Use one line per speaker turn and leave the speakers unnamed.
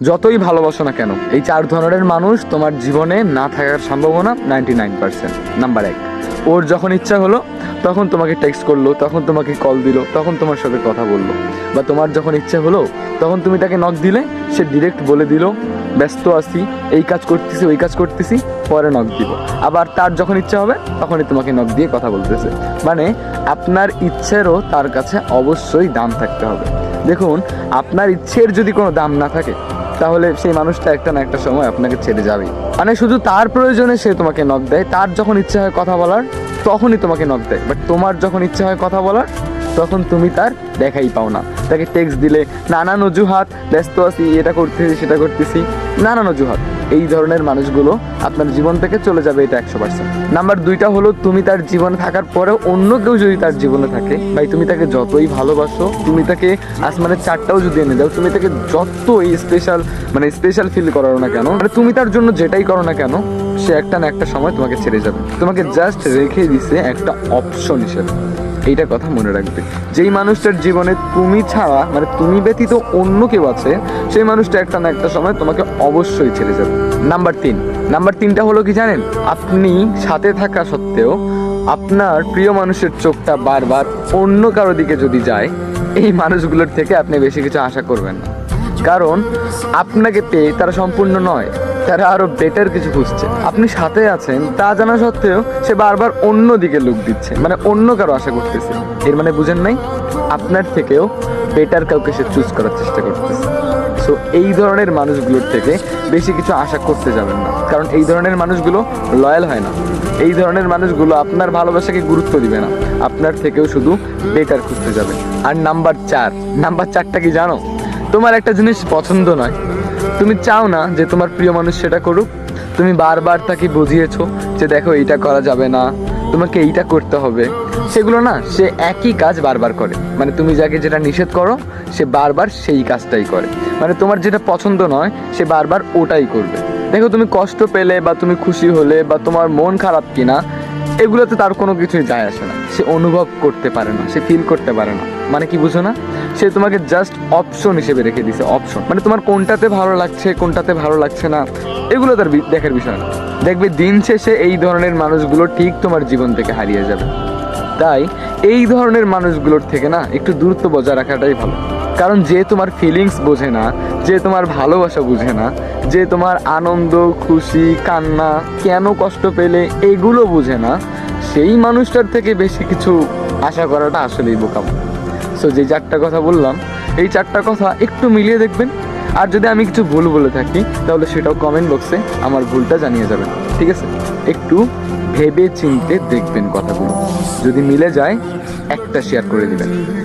যতই ভালোবাসো না কেন, এই চার ধরনের মানুষ তোমার জীবনে না থাকার সম্ভাবনা নাইনটি নাইন পার্সেন্ট নাম্বার এক, ওর যখন ইচ্ছা হলো, তখন তোমাকে টেক্সট করল, তখন তোমাকে কল দিল, তখন তোমার সাথে কথা বলল। বা তোমার যখন ইচ্ছা হলো, তখন তুমি তাকে নক দিলে, সে ডিরেক্ট বলে দিল, ব্যস্ত আছি, এই কাজ করতেছি, ওই কাজ করতেছি, পরে নক দিব। আবার তার যখন ইচ্ছা হবে, তখনই তোমাকে নক দিয়ে কথা বলতেছে। মানে আপনার ইচ্ছেরও তার কাছে অবশ্যই দাম থাকতে হবে। দেখুন, আপনার ইচ্ছের যদি কোনো দাম না থাকে তাহলে সেই মানুষটা একটা না একটা সময় আপনাকে ছেড়ে যাবে মানে শুধু তার প্রয়োজনে সে তোমাকে নক দেয়, তার যখন ইচ্ছা হয় কথা বলার, তখনই তোমাকে নক দেয়। বাট তোমার যখন ইচ্ছা হয় কথা বলার, তখন তুমি তার দেখাই পাও না। তাকে টেক্সট দিলে, নানান অজুহাত, ব্যস্ত আছি, এটা করতেছি, সেটা করতেছি। নানান অজুহাত। এই ধরনের মানুষগুলো আপনার জীবন থেকে চলে যাবে এটা একশো পার্সেন্ট নাম্বার দুইটা হলো, তুমি তার জীবনে থাকার পরেও অন্য কেউ যদি তার জীবনে থাকে, ভাই তুমি তাকে যতই ভালোবাসো, তুমি তাকে আসমানের চারটাও যদি এনে দাও, তুমি তাকে যতই স্পেশাল মানে স্পেশাল ফিল করো না কেন মানে তুমি তার জন্য যেটাই করো না কেন, সে একটা না একটা সময় তোমাকে ছেড়ে যাবে। তোমাকে জাস্ট রেখে দিছে একটা অপশন হিসেবে। এইটা কথা মনে রাখবে। যেই মানুষটার জীবনে তুমি ছাড়া মানে তুমি ব্যতীত অন্য কেউ আছে, সেই মানুষটা একটা না একটা সময় তোমাকে অবশ্যই ছেড়ে যাবে। নাম্বার তিন। নাম্বার তিনটা হলো কি জানেন? আপনি সাথে থাকা সত্ত্বেও আপনার প্রিয় মানুষের চোখটা বারবার অন্য কারও দিকে যদি যায়, এই মানুষগুলোর থেকে আপনি বেশি কিছু আশা করবেন না। কারণ আপনাকে পেয়ে তারা সম্পূর্ণ নয়। তারা আরও বেটার কিছু খুঁজছে। আপনি সাথে আছেন, তা জানা সত্ত্বেও সে বারবার অন্য দিকে লুক দিচ্ছে মানে অন্য কারও আশা করতেছে। এর মানে বুঝেন নাই? আপনার থেকেও বেটার কাউকে সে চুজ করার চেষ্টা করতেছে। সো এই ধরনের মানুষগুলোর থেকে বেশি কিছু আশা করতে যাবেন না। কারণ এই ধরনের মানুষগুলো লয়াল হয় না। এই ধরনের মানুষগুলো আপনার ভালোবাসাকে গুরুত্ব দিবে না। আপনার থেকেও শুধু বেটার খুঁজতে যাবে। আর নাম্বার চার, নাম্বার চারটা কি জানো? তোমার একটা জিনিস পছন্দ নয়। তুমি চাও না যে তোমার প্রিয় মানুষ সেটা করুক? তুমি বারবার তাকে বুঝিয়েছো যে দেখো এইটা করা যাবে না, তোমাকে এইটা করতে হবে। সেগুলো না, সে একই কাজ বারবার করে। মানে তুমি যাকে যেটা নিষেধ করো, সে বারবার সেই কাজটাই করে। মানে তোমার যেটা পছন্দ নয়, সে বারবার ওটাই করবে। দেখো তুমি কষ্ট পেলে বা তুমি খুশি হলে বা তোমার মন খারাপ কিনা এগুলোতে তার কোনো কিছুই যায় আসে না। সে অনুভব করতে পারে না, সে ফিল করতে পারে না। মানে কি বুঝো না? সে তোমাকে জাস্ট অপশন হিসেবে রেখে দিছে অপশন মানে তোমার কোনটাতে ভালো লাগছে, কোনটাতে ভালো লাগছে না, এগুলো তার দেখার বিষয় না। দেখবে দিন শেষে এই ধরনের মানুষগুলো ঠিক তোমার জীবন থেকে হারিয়ে যাবে। তাই এই ধরনের মানুষগুলোর থেকে না একটু দূরত্ব বজায় রাখাটাই ভালো। কারণ যে তোমার ফিলিংস বোঝে না, যে তোমার ভালোবাসা বুঝে না যে তোমার আনন্দ, খুশি, কান্না কেন কষ্ট পেলে এগুলো বুঝে না, সেই মানুষটার থেকে বেশি কিছু আশা করাটা আসলেই বোকাম। সো যে চারটা কথা বললাম, এই চারটা কথা একটু মিলিয়ে দেখবেন। আর যদি আমি কিছু ভুল বলে থাকি, তাহলে সেটাও কমেন্ট বক্সে আমার ভুলটা জানিয়ে যাবেন। ঠিক আছে? একটু ভেবে চিনতে দেখবেন কথাগুলো। যদি মিলে যায়, একটা শেয়ার করে দিবেন।